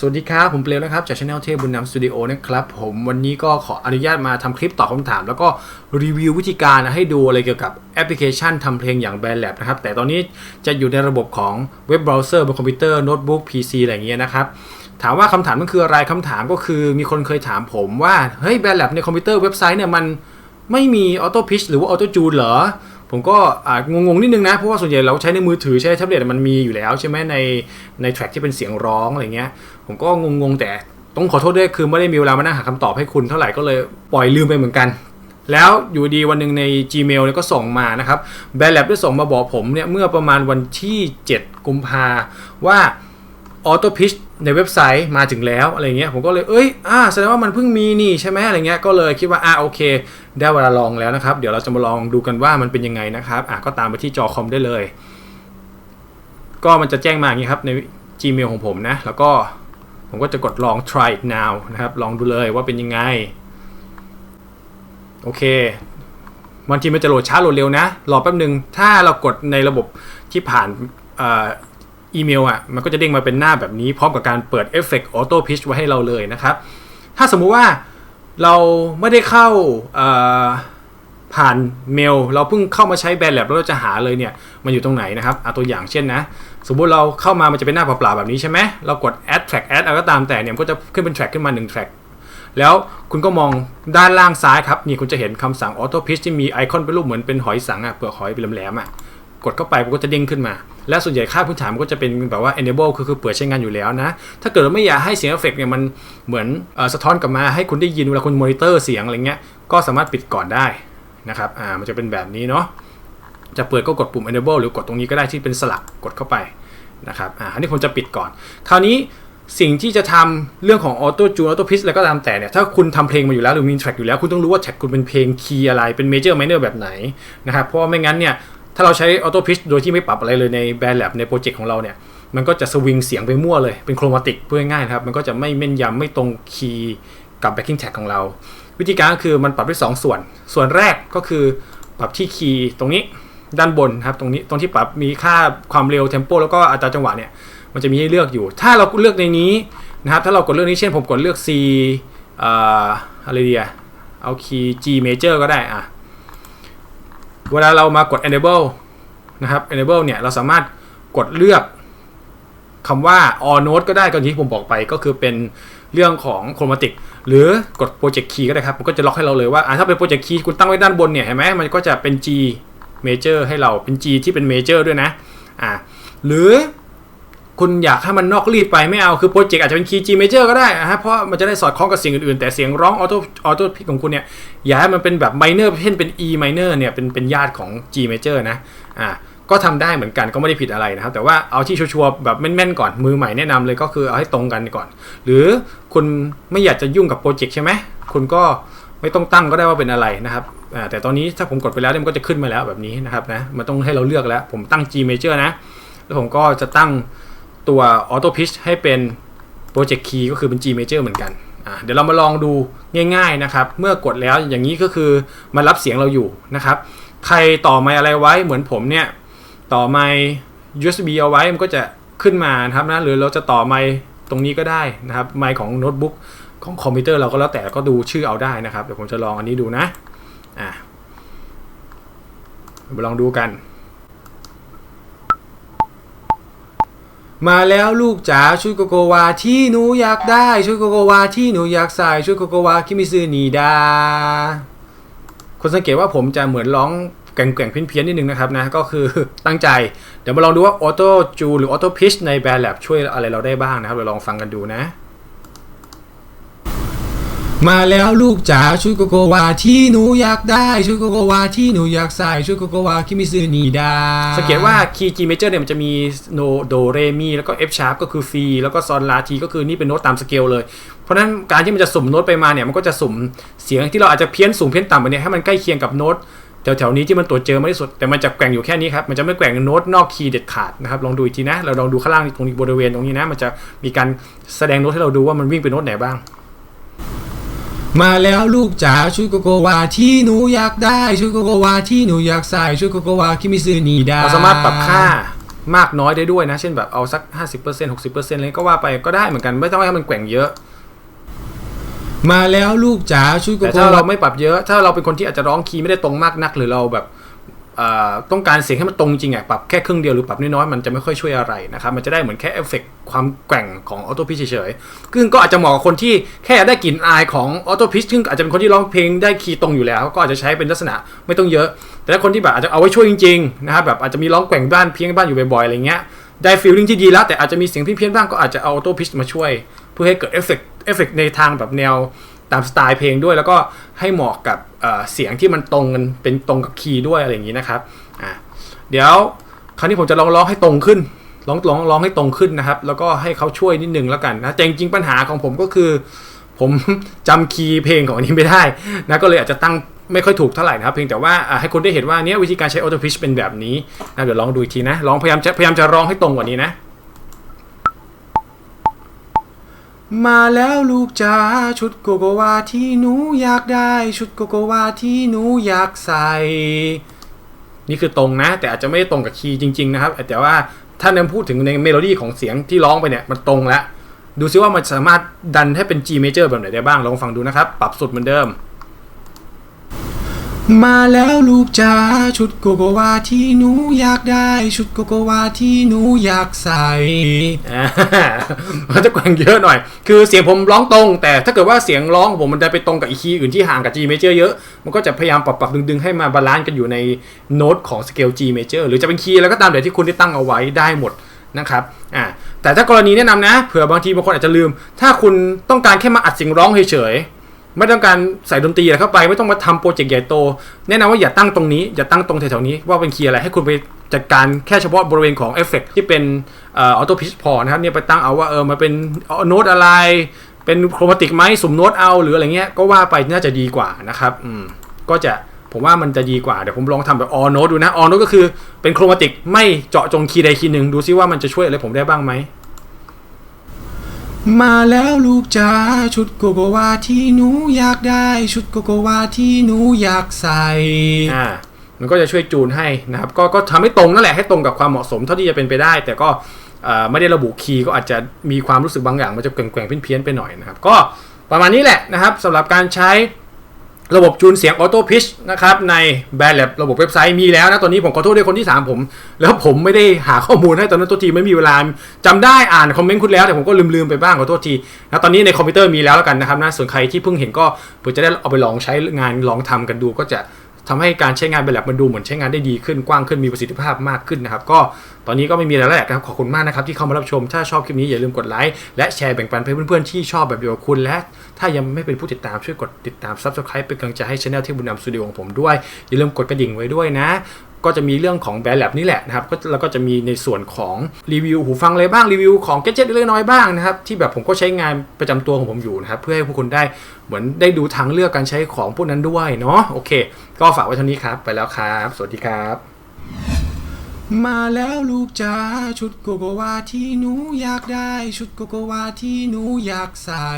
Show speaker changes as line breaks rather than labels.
สวัสดีครับ ผมเปลวนะครับ จากช anel เทพบุญนำสตูดิโอนะครับ ผมวันนี้ก็ขออนุญาตมาทำคลิปตอบคำถาม แล้วก็รีวิววิธีการให้ดูอะไรเกี่ยวกับแอปพลิเคชันทำเพลงอย่าง Bandlab นะครับ แต่ตอนนี้จะอยู่ในระบบของเว็บเบราว์เซอร์บนคอมพิวเตอร์โน้ตบุ๊ก PC อะไรเงี้ยนะครับ ถามว่าคำถามมันคืออะไรคำถามก็คือมีคนเคยถามผมว่า เฮ้ย Bandlab ในคอมพิวเตอร์เว็บไซต์เนี่ยมันไม่มีออโต้พิชหรือว่าออโต้จูนเหรอ ผมก็งงๆนิดนึงนะ เพราะว่าส่วนใหญ่เราใช้ในมือถือใช้แท็บเล็ตมันมีอยู่แล้วใช่ไหมในในแทร็กที่เป็นเสียงร้องอะไรเงี้ย ผมก็งงๆแต่ต้องขอโทษด้วยคือไม่ได้มีเวลามานั่งหาคำตอบให้คุณเท่าไหร่ก็เลยปล่อยลืมไปเหมือนกัน แล้วอยู่ดีวันหนึ่งใน Gmail เนี่ยก็ส่งมานะครับแบล l บได้ส่งมาบอกผมเนี่ยเมื่อประมาณวันที่ 7 กุมภาว่าออโต้พิช ในเว็บไซต์มาถึงแล้วอะไรเงี้ยผมก็เลยเอ้ยอ่าแสดงว่ามันเพิ่งมีนี่ใช่ไหมอะไรเงี้ยก็เลยคิดว่าอ่าโอเค ได้เวลาลองแล้วนะครับ เดี๋ยวเราจะมาลองดูกันว่ามันเป็นยังไงนะครับอะก็ตามไปที่จอคอมได้เลย ก็มันจะแจ้งมาอย่างนี้ครับใน Gmail ของผมนะ แล้วก็ผมก็จะกดลอง try it now นะครับ ลองดูเลยว่าเป็นยังไง โอเคบางทีมันจะโหลดช้าโหลดเร็วนะรอแป๊บหนึ่งถ้าเรากดในระบบที่ผ่านเอีเมลอะมันก็จะเด้งมาเป็นหน้าแบบนี้พร้อมกับการเปิดเอฟเฟกต์ออโต้พิชไว้ให้เราเลยนะครับ ถ้าสมมุติว่าเราไม่ได้เข้าผ่านเมล เราเพิ่งเข้ามาใช้แบรนด์แลบแล้วเราจะหาเลยเนี่ยมันอยู่ตรงไหนนะครับเอาตัวอย่างเช่นนะ สมมุติเราเข้ามามันจะเป็นหน้าเปล่าๆแบบนี้ใช่ไหมเรากด add track add อะไรก็ตามแต่เนี่ยมันก็จะขึ้นเป็น track ขึ้นมา 1 track แล้วคุณก็มองด้านล่างซ้ายครับ นี่คุณจะเห็นคำสั่ง auto pitch ที่มีไอคอนเป็นรูปเหมือนเป็นหอยสังอะเปลือกหอยเป็นแหลมๆอะ กดเข้าไปมันก็จะเด้งขึ้นมา และส่วนใหญ่ค่าพื้นฐานมันก็จะเป็นแบบว่า enable คือคือเปิดใช้งานอยู่แล้วนะ ถ้าเกิดเราไม่อยากให้เสียงเอฟเฟกต์เนี่ยมันเหมือนอสะท้อนกลับมาให้คุณได้ยินเวลาคุณมอนิเตอร์เสียงอะไรเงี้ยก็สามารถปิดก่อนได้นะครับอ่ามันจะเป็นแบบนี้เนาะจะเปิดก็กดปุ่ม enable หรือกดตรงนี้ก็ได้ที่เป็นสลักกดเข้าไปนะครับอ่าอันนี้ผมจะปิดก่อน คราวนี้สิ่งที่จะทำเรื่องของ auto tune auto pitch อะไรก็ตามแต่เนี่ยถ้าคุณทำเพลงมาอยู่แล้วหรือมี track อยู่แล้ว คุณต้องรู้ว่า track คุณเป็นเพลงคีย์อะไรเป็น major minor แบบไหนนะครับเพราะไม่งั้นเนี่ย ถ้าเราใช้ auto pitch โดยที่ไม่ปรับอะไรเลยใน band lab ในโปรเจกต์ของเราเนี่ย มันก็จะสวิงเสียงไปมั่วเลย เป็นโครมาติกพูดง่ายๆครับ มันก็จะไม่แม่นยำไม่ตรงคีย์กับ backing track ของเรา วิธีการก็คือมันปรับได้สองส่วน ส่วนแรกก็คือปรับที่คีย์ตรงนี้ด้านบนครับตรงนี้ตรงที่ปรับมีค่าความเร็วเทมโปแล้วก็อัตราจังหวะเนี่ยมันจะมีให้เลือกอยู่ ถ้าเราเลือกในนี้นะครับถ้าเรากดเลือกนี้เช่นผมกดเลือก C อ่ออะไรเดีอะเอาคีย์ G major ก็ได้อะ เวลาเรามากด enable นะครับ enable เนี่ยเราสามารถกดเลือกคำว่า all note ก็ได้ก็อย่างที่ผมบอกไปก็คือเป็นเรื่องของ chromatic หรือกด project key ก็ได้ครับ มันก็จะล็อกให้เราเลยว่าอะถ้าเป็น project key คุณตั้งไว้ด้านบนเนี่ยเห็นไหมมันก็จะเป็น G major ให้เราเป็น G ที่เป็น major ด้วยนะอ่าหรือ คุณอยากให้มันนอกรีดไปไม่เอาคือโปรเจกต์อาจจะเป็นคีย์ G major ก็ได้นะฮะเพราะมันจะได้สอดคล้องกับสิ่งอื่นๆ แต่เสียงร้องออโต้ออโต้พิกของคุณเนี่ยอย่าให้มันเป็นแบบ minor เช่นเป็น E minor เนี่ยเป็นเป็นญาติของ G major นะอ่าก็ทำได้เหมือนกันก็ไม่ได้ผิดอะไรนะครับ แต่ว่าเอาที่ชัวร์แบบแม่นๆก่อนมือใหม่แนะนำเลยก็คือเอาให้ตรงกันก่อน หรือคุณไม่อยากจะยุ่งกับโปรเจกต์ใช่ไหมคุณก็ไม่ต้องตั้งก็ได้ว่าเป็นอะไรนะครับแต่ตอนนี้ถ้าผมกดไปแล้วมันก็จะขึ้นมาแล้วแบบนี้นะครับนะมันต้องให้เราเลือกแล้ว ผมตั้ง G major นะ แล้วผมก็จะตั้ง ตัว Auto Pitch ให้เป็น Project Key ก็คือเป็น G Major เหมือนกันเดี๋ยวเรามาลองดูง่าย ๆนะครับ เมื่อกดแล้วอย่างนี้ก็คือมันรับเสียงเราอยู่นะครับ ใครต่อไมค์อะไรไว้เหมือนผมเนี่ย ต่อไมค์ USB เอาไว้มันก็จะขึ้นมานะครับนะหรือเราจะต่อไมค์ตรงนี้ก็ได้นะครับ ไมค์ของโน้ตบุ๊กของคอมพิวเตอร์เราก็แล้วแต่ก็ดูชื่อเอาได้นะครับ เดี๋ยวผมจะลองอันนี้ดูนะอะมาลองดูกัน มาแล้วลูกจ๋าชุดโกโกวาที่หนูอยากได้ชุดโกโกวาที่หนูอยากใส่ชุดโกโกวาคิมิซึนีดาคนสังเกตว่าผมจะเหมือนร้องแก่งๆเพี้ยนๆนิดนึงนะครับนะก็คือตั้งใจ เดี๋ยวมาลองดูว่าออโต้จูหรือออโต้พิชในแบรนด์แลบช่วยอะไรเราได้บ้างนะครับเราลองฟังกันดูนะ มาแล้วลูกจ๋าชุดโกโกวาที่หนูอยากได้ชุดโกโกวาที่หนูอยากใส่ชุดโกโกวาคิมิซึนีดาสังเกตว่าคีย์ G major เนี่ยมันจะมีโนโดเรมีแล้วก็ F sharp ก็คือ C แล้วก็ซอนลาทีก็คือนี่เป็นโน้ตตามสเกลเลย เพราะฉะนั้นการที่มันจะสุ่มโน้ตไปมาเนี่ยมันก็จะสุ่มเสียงที่เราอาจจะเพี้ยนสูงเพี้ยนต่ำไปเนี่ยให้มันใกล้เคียงกับโน้ตแถวๆนี้ที่มันตรวจเจอมากที่สุดแต่มันจะแกว่งอยู่แค่นี้ครับมันจะไม่แกว่งโน้ตนอกคีย์เด็ดขาดนะครับลองดูอีกทีนะเราลองดูข้างล่างตรงนี้บริเวณตรงนี้นะมันจะมีการแสดงโน้ตให้เราดูว่ามันวิ่งไปโน้ตไหนบ้าง มาแล้วลูกจ๋าชุดโกโกวาที่หนูอยากได้ชุดโกโกวาที่หนูอยากใส่ชุดโกโกวาคิมิซึนีดาเราสามารถปรับค่ามากน้อยได้ด้วยนะ เช่นแบบเอาสัก 50% 60%เลยก็ว่าไปก็ได้เหมือนกันไม่ต้องให้มันแกว่งเยอะ
มาแล้วลูกจ๋าช่วยโก
แต่
โก้
ถ้าเราไม่ปรับเยอะ ถ้าเราเป็นคนที่อาจจะร้องคีย์ไม่ได้ตรงมากนักหรือเราแบบเอ่อ ต้องการเสียงให้มันตรงจริงอะปรับแค่ครึ่งเดียวหรือปรับน้อยๆมันจะไม่ค่อยช่วยอะไรนะครับมันจะได้เหมือนแค่เอฟเฟกต์ความแกว่งของออโต้พิชเฉยๆซึ่งก็อาจจะเหมาะกับคนที่แค่ได้กลิ่นอายของออโต้พิชซึ่งอาจจะเป็นคนที่ร้องเพลงได้คีย์ตรงอยู่แล้ว ก็อาจจะใช้เป็นลักษณะไม่ต้องเยอะ แต่ถ้าคนที่แบบอาจจะเอาไว้ช่วยจริงๆนะครับแบบอาจจะมีร้องแกว่งบ้านเพี้ยนบ้านอยู่บ่อยๆอะไรเงี้ยได้ฟีลลิ่งที่ดีแล้วแต่อาจจะมีเสียงเพี้ยนๆบ้างก็อาจจะเอาออโต้พิชมาช่วย เพื่อให้เกิดเอฟเฟกต์เอฟเฟกต์ในทางแบบแนว ตามสไตล์เพลงด้วย แล้วก็ให้เหมาะกับเสียงที่มันตรงกันเป็นตรงกับคีย์ด้วยอะไรอย่างนี้นะครับอะเดี๋ยวคราวนี้ผมจะลองร้องให้ตรงขึ้นร้องร้องร้องให้ตรงขึ้นนะครับ แล้วก็ให้เขาช่วยนิดนึงแล้วกันนะแต่จริงๆปัญหาของผมก็คือ ผมจำคีย์เพลงของอันนี้ไม่ได้นะก็เลยอาจจะตั้งไม่ค่อยถูกเท่าไหร่นะครับ เพียงแต่ว่าให้คนได้เห็นว่าเนี้ยวิธีการใช้ออโต้พิชเป็นแบบนี้นะเดี๋ยวลองดูอีกทีนะลองพยายามจะพยายามจะร้องให้ตรงกว่านี้นะ มาแล้วลูกจ๋าชุดโกโกวาที่หนูอยากได้ ชุดโกโกวาที่หนูอยากใส่ นี่คือตรงนะ แต่อาจจะไม่ได้ตรงกับคีย์จริง ๆ นะครับ แต่ว่าถ้าเน้นพูดถึงในเมโลดี้ของเสียงที่ร้องไปเนี่ย มันตรงแล้ว ดูซิว่ามันสามารถดันให้เป็น G major แบบไหนได้บ้างลองฟังดูนะครับ ปรับสุดเหมือนเดิม
มาแล้วลูกจ๋าชุดโกโกวาที่หนูอยากได้ ชุดโกโกวาที่หนูอยากใส่
อ่ามันจะแกว่งเยอะหน่อย คือเสียงผมร้องตรง แต่ถ้าเกิดว่าเสียงร้องของผมมันจะไปตรงกับอีคีย์อื่นที่ห่างกับ G major เยอะ มันก็จะพยายามปรับปรับดึงดึงๆให้มาบาลานซ์กันอยู่ในโน้ตของสเกล G major หรือจะเป็นคีย์แล้วก็ตามแต่ที่คุณได้ตั้งเอาไว้ได้หมดนะครับอ่าแต่ถ้ากรณีแนะนำนะเผื่อบางทีบางคนอาจจะลืม ถ้าคุณต้องการแค่มาอัดเสียงร้องเฉยๆ ไม่ต้องการใส่ดนตรีอะไรเข้าไปไม่ต้องมาทำโปรเจกต์ใหญ่โต แนะนำว่าอย่าตั้งตรงนี้ อย่าตั้งตรงแถวๆนี้ว่าเป็นคีย์อะไรให้คุณไปจัดการแค่เฉพาะบริเวณของเอฟเฟกที่เป็นออโต้พิชพอนะครับเนี่ยไปตั้งเอาว่าเออมาเป็นโน้ตอะไร เป็นโครมาติกไหมสุ่มโน้ตเอาหรืออะไรเงี้ยก็ว่าไปน่าจะดีกว่านะครับอืมก็จะผมว่ามันจะดีกว่า เดี๋ยวผมลองทำแบบออโน้ตดูนะออโน้ตก็คือเป็นโครมาติกไม่เจาะจงคีย์ใดคีย์หนึ่งดูซิว่ามันจะช่วยอะไรผมได้บ้างไหม
มาแล้วลูกจ๋าชุดโกโกวาที่หนูอยากได้ ชุดโกโกวาที่หนูอยากใส่
อ่ามันก็จะช่วยจูนให้นะครับก็ก็ทำให้ตรงนั่นแหละให้ตรงกับความเหมาะสมเท่าที่จะเป็นไปได้ แต่ก็ไม่ได้ระบุคีย์ก็อาจจะมีความรู้สึกบางอย่างมันจะแกว่งๆเพี้ยนๆไปหน่อยนะครับ ก็ประมาณนี้แหละนะครับสำหรับการใช้ ระบบจูนเสียงออโต้พิชนะครับในแบรนด์แลบระบบเว็บไซต์มีแล้วนะตอนนี้ผมขอโทษด้วยคนที่ถามผม แล้วผมไม่ได้หาข้อมูลให้ตอนนั้นตัวทีไม่มีเวลาจำได้อ่านคอมเมนต์คุณแล้วแต่ผมก็ลืมๆไปบ้างขอโทษทีนะตอนนี้ในคอมพิวเตอร์มีแล้วแล้วกันนะครับนะส่วนใครที่เพิ่งเห็นก็เพื่อจะได้เอาไปลองใช้งานลองทำกันดูก็จะ ทำให้การใช้งานเป็นแบบมันดูเหมือนใช้งานได้ดีขึ้นกว้างขึ้นมีประสิทธิภาพมากขึ้นนะครับ ก็ตอนนี้ก็ไม่มีอะไรแล้วนะครับขอบคุณมากนะครับที่เข้ามารับชม ถ้าชอบคลิปนี้อย่าลืมกดไลค์และแชร์แบ่งปันให้เพื่อนๆที่ชอบแบบเดียวกับคุณและ ถ้ายังไม่เป็นผู้ติดตามช่วยกดติดตาม Subscribe เป็นกำลังใจให้ช anel ที่บุญนำสตูดิโอของผมด้วยอย่าลืมกดกระดิ่งไว้ด้วยนะ ก็จะมีเรื่องของแบรนด์แลบนี่แหละนะครับก็แล้วก็จะมีในส่วนของรีวิวหูฟังอะไรบ้างรีวิวของแกจิตเล็กน้อยบ้างนะครับที่แบบผมก็ใช้งานประจำตัวของผมอยู่นะครับเพื่อให้พวกคุณได้เหมือนได้ดูทางเลือกการใช้ของพวกนั้นด้วยเนาะโอเค ก็ฝากไว้เท่านี้ครับ ไปแล้วครับ สวัสดีครับ
มาแล้วลูกจ๋าชุดโกโกวาที่หนูอยากได้ ชุดโกโกวาที่หนูอยากใส่